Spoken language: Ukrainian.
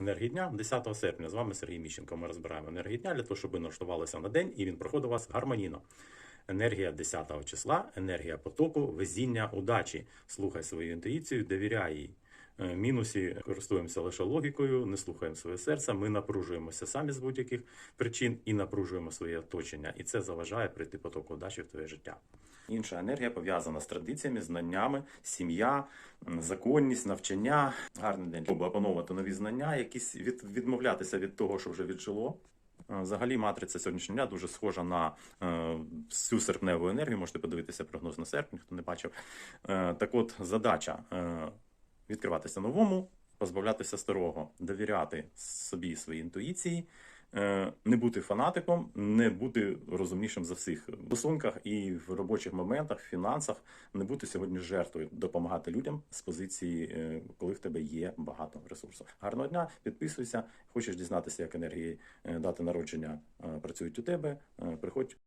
Енергії дня 10 серпня. З вами Сергій Міщенко. Ми розбираємо енергії дня для того, щоб ви налаштувалися на день і він проходив у вас гармонійно. Енергія 10 числа, енергія потоку, везіння удачі. Слухай свою інтуїцію, довіряй їй. Е, Мінусі користуємося лише логікою, не слухаємо своє серце. Ми напружуємося самі з будь-яких причин і напружуємо своє оточення. І це заважає прийти потоку удачі в твоє життя. Інша енергія пов'язана з традиціями, знаннями, сім'я, законність, навчання. Гарний день, щоб опановувати нові знання, якісь від, відмовлятися від того, що вже віджило. Е, Взагалі, матриця сьогоднішнього дня дуже схожа на е, всю серпневу енергію. Можете подивитися прогноз на серпень, хто не бачив. Е, так от, задача е, відкриватися новому, позбавлятися старого, довіряти собі своїй інтуїції, не бути фанатиком, не бути розумнішим за всіх в стосунках і в робочих моментах, в фінансах, не бути сьогодні жертвою, допомагати людям з позиції, е, коли в тебе є багато ресурсу. Гарного дня, підписуйся. Хочеш дізнатися, як енергії е, дати народження е, працюють у тебе. е, Приходь